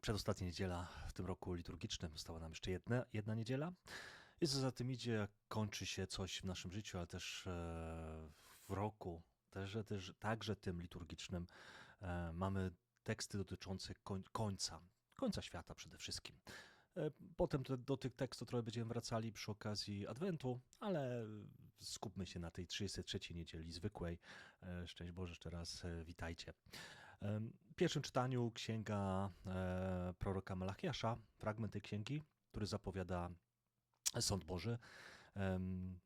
Przedostatnia niedziela w tym roku liturgicznym. Została nam jeszcze jedna, jedna niedziela. I co za tym idzie, kończy się coś w naszym życiu, ale też e, w roku, też, też, także tym liturgicznym, e, mamy teksty dotyczące koń, końca, końca świata przede wszystkim. E, potem do tych tekstów trochę będziemy wracali przy okazji Adwentu, ale skupmy się na tej 33 niedzieli zwykłej. Szczęść Boże, jeszcze raz witajcie. W pierwszym czytaniu księga proroka Malachiasza, fragment tej księgi, który zapowiada sąd Boży.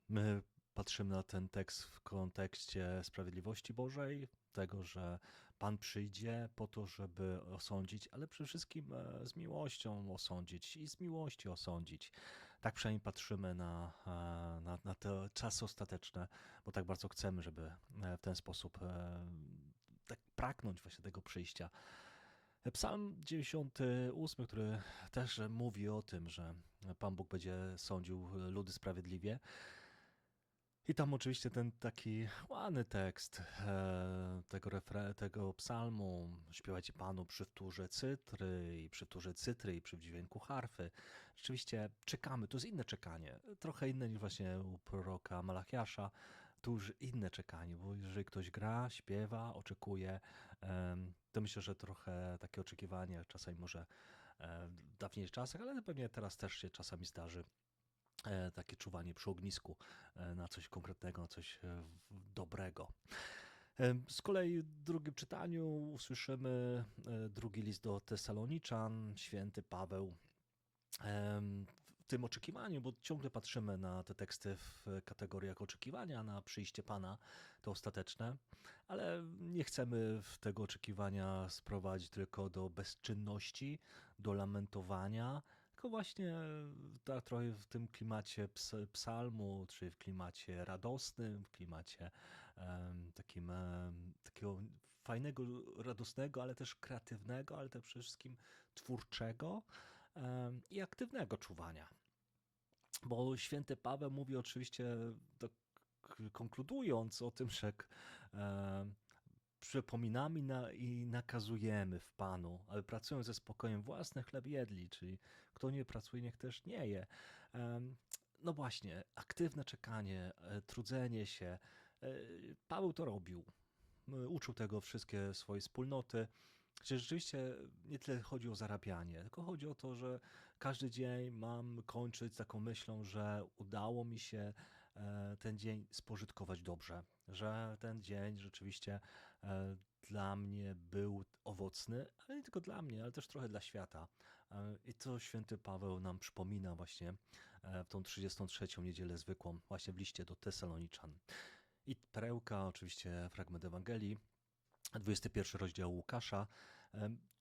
My patrzymy na ten tekst w kontekście sprawiedliwości Bożej, tego, że Pan przyjdzie po to, żeby osądzić, ale przede wszystkim e, z miłością osądzić i z miłości osądzić. Tak przynajmniej patrzymy na, e, na, na te czasy ostateczne, bo tak bardzo chcemy, żeby e, w ten sposób tak pragnąć właśnie tego przyjścia. Psalm 98, który też mówi o tym, że Pan Bóg będzie sądził ludy sprawiedliwie, i tam oczywiście ten taki ładny tekst e, tego, refre, tego psalmu. Śpiewajcie Panu przy wtórze cytry i przy wtórze cytry i przy dźwięku harfy. Rzeczywiście czekamy, to jest inne czekanie, trochę inne niż właśnie u proroka Malachiasza. Tu już inne czekanie, bo jeżeli ktoś gra, śpiewa, oczekuje, to myślę, że trochę takie oczekiwanie czasami może e, w dawniejszych czasach, ale pewnie teraz też się czasami zdarzy E, takie czuwanie przy ognisku e, na coś konkretnego, na coś dobrego. Z kolei w drugim czytaniu usłyszymy drugi list do Tesaloniczan, święty Paweł. Tym oczekiwaniu, bo ciągle patrzymy na te teksty w kategoriach oczekiwania na przyjście Pana, to ostateczne, ale nie chcemy tego oczekiwania sprowadzić tylko do bezczynności, do lamentowania, tylko właśnie tak trochę w tym klimacie psalmu, czy w klimacie radosnym, w klimacie um, takim um, takiego fajnego, radosnego, ale też kreatywnego, ale też przede wszystkim twórczego um, i aktywnego czuwania. Bo święty Paweł mówi oczywiście konkludując o tym, że przypominamy na, i nakazujemy w Panu, aby pracując ze spokojem własny chleb jedli, czyli kto nie pracuje, niech też nie je. No właśnie, aktywne czekanie, e, trudzenie się. E, Paweł to robił. Uczył tego wszystkie swoje wspólnoty. Gdzie rzeczywiście nie tyle chodzi o zarabianie, tylko chodzi o to, że każdy dzień mam kończyć taką myślą, że udało mi się e, ten dzień spożytkować dobrze, że ten dzień rzeczywiście e, dla mnie był owocny, ale nie tylko dla mnie, ale też trochę dla świata. E, I to święty Paweł nam przypomina właśnie w tą 33. niedzielę zwykłą, właśnie w liście do Tesaloniczan. I perełka, oczywiście fragment Ewangelii, 21 rozdział Łukasza.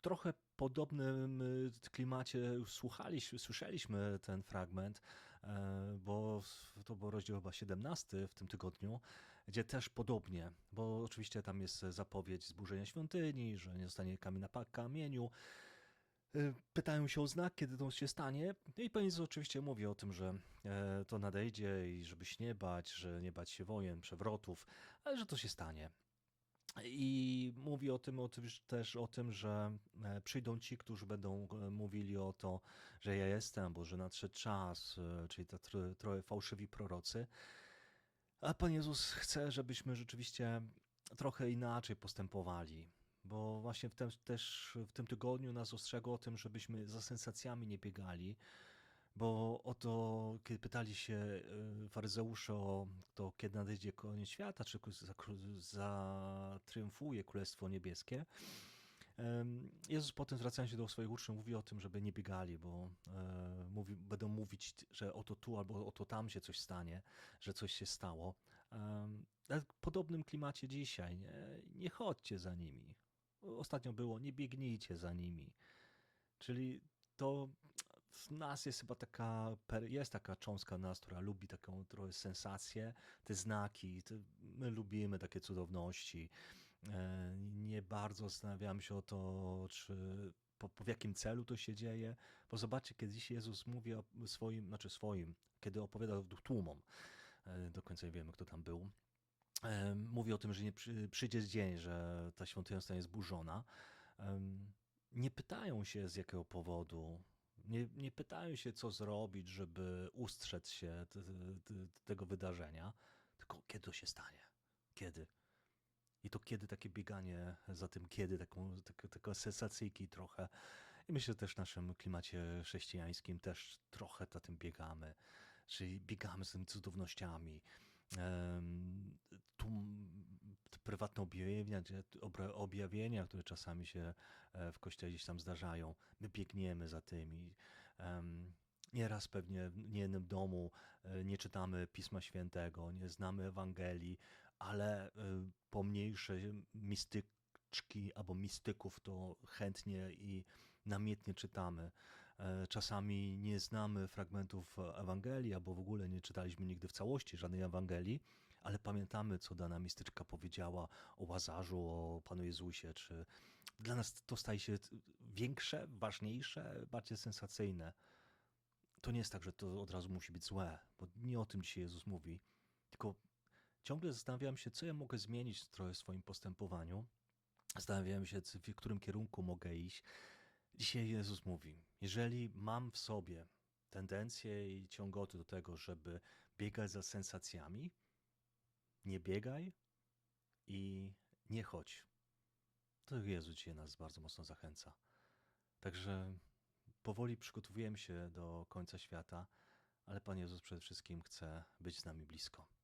Trochę podobnym y, klimacie słuchaliśmy, słyszeliśmy ten fragment, e, bo to był rozdział chyba 17 w tym tygodniu, gdzie też podobnie, bo oczywiście tam jest zapowiedź zburzenia świątyni, że nie zostanie kamień na kamieniu. E, pytają się o znak, kiedy to się stanie. I Pan Jezus oczywiście mówi o tym, że e, to nadejdzie i żeby się nie bać, że nie bać się wojen, przewrotów, ale że to się stanie. I mówi o tym, o tym też o tym, że e, przyjdą ci, którzy będą e, mówili o to, że ja jestem, bo że nadszedł czas, e, czyli te trochę fałszywi prorocy. A Pan Jezus chce, żebyśmy rzeczywiście trochę inaczej postępowali. Bo właśnie w tym, też w tym tygodniu nas ostrzegł o tym, żebyśmy za sensacjami nie biegali, bo oto, kiedy pytali się y, faryzeusze o to, kiedy nadejdzie koniec świata, czy zatriumfuje Królestwo Niebieskie, Jezus potem zwracając się do swoich uczniów mówi o tym, żeby nie biegali, bo e, mówi, będą mówić, że oto tu albo oto tam się coś stanie, że coś się stało. W podobnym klimacie dzisiaj, nie, nie chodźcie za nimi. Ostatnio było, nie biegnijcie za nimi. Czyli to w nas jest chyba taka, jest taka cząstka nas, która lubi taką trochę sensację, te znaki, te, my lubimy takie cudowności. E, nie bardzo zastanawiamy się o to, czy po, po, w jakim celu to się dzieje, bo zobaczcie, kiedy dzisiaj Jezus mówi o swoim, znaczy swoim, kiedy opowiada tłumom, e, do końca nie wiemy, kto tam był, e, mówi o tym, że nie przy, przyjdzie dzień, że ta świątynia zostanie zburzona nie pytają się z jakiego powodu, nie, nie pytają się, co zrobić, żeby ustrzec się t, t, tego wydarzenia, tylko kiedy to się stanie. Kiedy. I to kiedy takie bieganie za tym, kiedy, taką, tak, taką sensacyjki trochę. I myślę, też w naszym klimacie chrześcijańskim też trochę za tym biegamy. Czyli biegamy z tymi cudownościami. Prywatne objawienia, objawienia, które czasami się e, w kościele gdzieś tam zdarzają. My biegniemy za tymi. Nieraz pewnie w niejednym domu e, nie czytamy Pisma Świętego, nie znamy Ewangelii, ale e, pomniejsze mistyczki albo mistyków to chętnie i namiętnie czytamy. E, Czasami nie znamy fragmentów Ewangelii, albo w ogóle nie czytaliśmy nigdy w całości żadnej Ewangelii, ale pamiętamy, co dana mistyczka powiedziała o Łazarzu, o Panu Jezusie, czy dla nas to staje się większe, ważniejsze, bardziej sensacyjne. To nie jest tak, że to od razu musi być złe, bo nie o tym dzisiaj Jezus mówi, tylko ciągle zastanawiam się, co ja mogę zmienić trochę w swoim postępowaniu. Zastanawiam się, w którym kierunku mogę iść. Dzisiaj Jezus mówi: Jeżeli mam w sobie tendencję i ciągoty do tego, żeby biegać za sensacjami, nie biegaj i nie chodź. To Jezus dzisiaj nas bardzo mocno zachęca. Także powoli przygotowujemy się do końca świata, ale Pan Jezus przede wszystkim chce być z nami blisko.